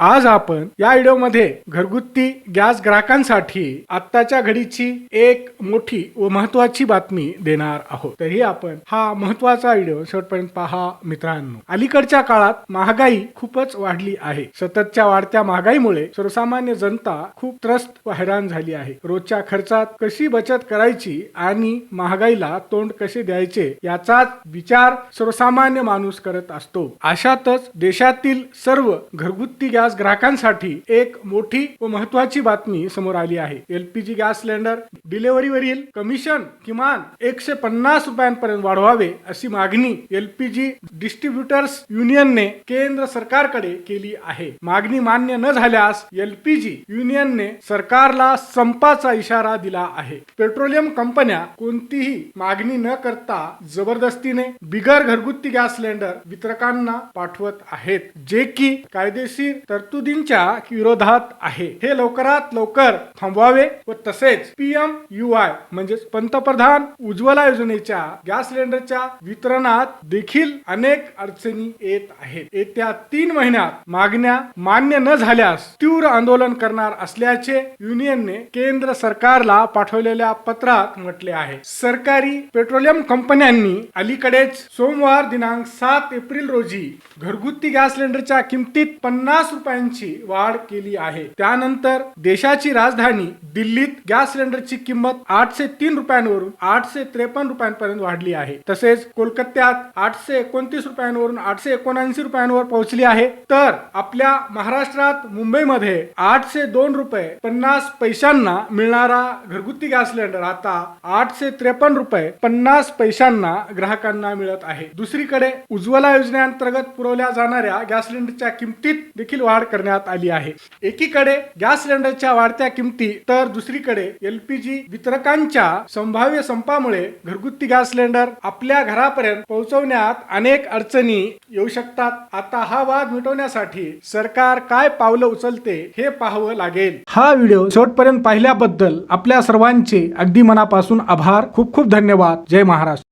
आज आपण या व्हिडिओमध्ये घरगुती गॅस ग्राहकांसाठी आत्ताच्या घडीची एक मोठी व महत्वाची बातमी देणार आहोत. तरी आपण हा महत्त्वाचा व्हिडिओ शेवटपर्यंत पहा मित्रांनो. अलीकडच्या काळात महागाई खूपच वाढली आहे. सततच्या वाढत्या महागाईमुळे सर्वसामान्य जनता खूप त्रस्त व हैराण झाली आहे. रोजच्या खर्चात कशी बचत करायची आणि महागाईला तोंड कसे द्यायचे याचाच विचार सर्वसामान्य माणूस करत असतो. अशातच देशातील सर्व घरगुती गॅस ग्राहकांसाठी एक मोठी व महत्वाची बातमी समोर आली आहे. एलपीजी गॅस सिलेंडर डिलिव्हरीवरील कमिशन किमान एकशे पन्नास रुपयांपर्यंत वाढवावे अशी मागणी एलपीजी डिस्ट्रीब्युटर्स युनियनने केंद्र सरकारकडे केली आहे. मागणी मान्य न झाल्यास एलपीजी युनियनने सरकारला संपाचा इशारा दिला आहे. पेट्रोलियम कंपन्या कोणतीही मागणी न करता जबरदस्तीने बिगर घरगुती गॅस सिलेंडर वितरकांना पाठवत आहेत जे की कायदेशीर तरतुदींच्या विरोधात आहे. हे लवकरात लवकर थांबवावे व तसेच पीएम यू आय म्हणजेच पंतप्रधान उज्ज्वला योजनेच्या गॅस सिलेंडरच्या वितरणात देखील अनेक अडचणी येत आहेत. येत्या तीन महिन्यात मागण्या मान्य न झाल्यास तीव्र आंदोलन करणार असल्याचे युनियनने केंद्र सरकारला पाठवलेल्या पत्रात म्हटले आहे. सरकारी पेट्रोलियम कंपन्यांनी अलीकडेच सोमवार दिनांक सात एप्रिल रोजी घरगुती गॅस सिलेंडरच्या किमतीत पन्नास रुपयांची वाढ केली आहे. त्यानंतर देशाची राजधानी दिल्लीत गॅस सिलेंडरची किंमत आठशे तीन रुपयांवरून आठशे त्रेपन्न रुपयांपर्यंत वाढली आहे. तसेच कोलकात्यात आठशे एकोणतीस रुपयांवरून आठशे एकोणऐंशी रुपयांवर पोहोचली आहे. तर आपल्या महाराष्ट्रात मुंबईमध्ये आठशे दोन रुपये पन्नास पैशांना मिळणारा घरगुती गॅस सिलेंडर आता आठशे त्रेपन्न रुपये पन्नास पैशांना ग्राहकांना मिळत आहे. दुसरीकडे उज्ज्वला योजनेअंतर्गत पुरवल्या जाणाऱ्या गॅस सिलेंडरच्या किमतीत देखील वाढ वाढ करण्यात आली आहे. एकीकडे गॅस सिलेंडरच्या वाढत्या किमती तर दुसरीकडे एलपीजी वितरकांच्या संभाव्य संपामुळे घरगुती गॅस सिलेंडर आपल्या घरापर्यंत पोहोचवण्यात अनेक अडचणी येऊ शकतात. आता हा वाद मिटवण्यासाठी सरकार काय पावलं उचलते हे पाहावं लागेल. हा व्हिडिओ शेवटपर्यंत पाहिल्याबद्दल आपल्या सर्वांचे अगदी मनापासून आभार. खूप खूप धन्यवाद. जय महाराष्ट्र.